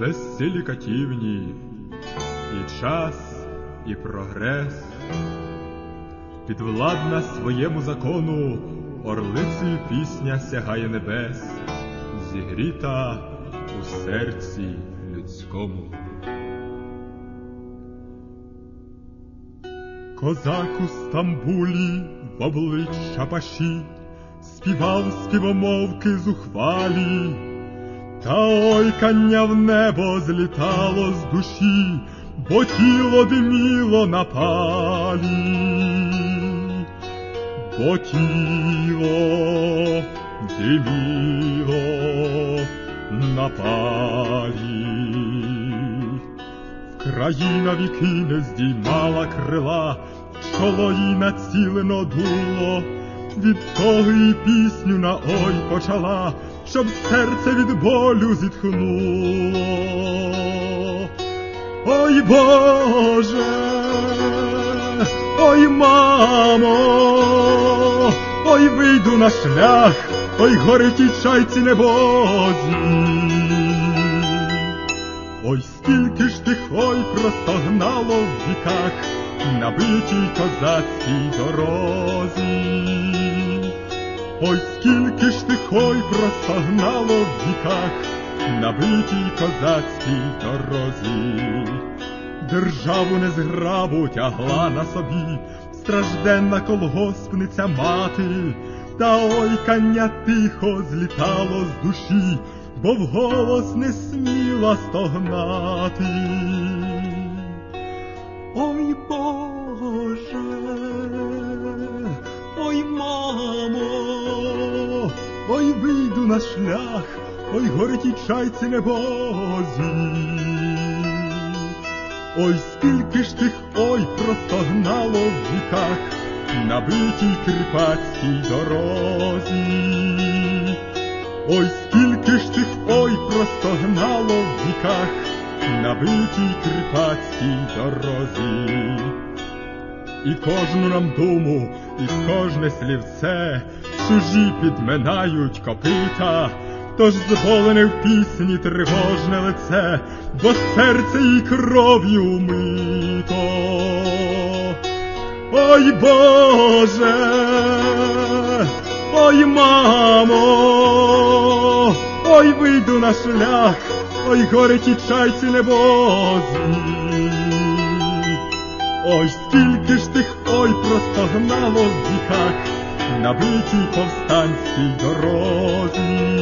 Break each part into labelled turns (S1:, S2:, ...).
S1: безсилі катівні, і час, і прогрес, підвладна своєму закону, орлицею пісня сягає небес, зігріта у серці людському. Козак у Стамбулі в обличчя паші співав співомовки зухвалі, та ойкання в небо злітало з душі, бо тіло диміло на палі, бо тіло диміло на палі. Країна віки не здіймала крила, чоло їй націлено дуло, від того і пісню на ой почала, щоб серце від болю зітхнуло. Ой Боже, ой мамо, ой вийду на шлях, ой горить і чайці небозі. Ой, скільки ж тих ой простогнало в віках на битій козацькій дорозі. Ой, скільки ж тих ой простогнало в віках на битій козацькій дорозі. Державу незграбу тягла на собі стражденна колгоспниця мати, та ойкання тихо злітало з душі бо вголос не сміла стогнати. Ой Боже, ой мамо, ой вийду на шлях, ой горить чайці небозі. Ой, скільки ж тих ой простогнало в віках на битій кріпацькій дорозі. Ой, простогнало в віках на битій кріпацькій дорозі. І кожну нам думу, і кожне слівце чужі підминають копита, тож зболене в пісні тривожне лице, бо серце їй кров'ю мито. Ой Боже, ой мамо, ой вийду на шлях, ой горить і чайці небозі. Ой, скільки ж тих ой простогнало в віках на битій повстанській дорозі.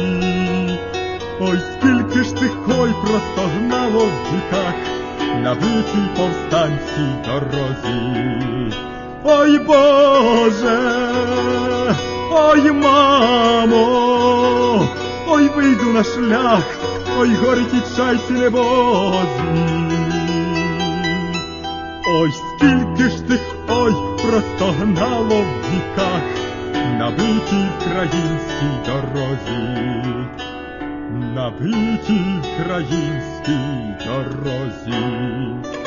S1: Ой, скільки ж тих ой простогнало в віках на битій повстанській дорозі. Ой Боже, ой мамо, вийду на шлях, ой горить і чайці небозі. Ой, скільки ж тих ой простогнало в віках на битій українській дорозі, на битій українській дорозі.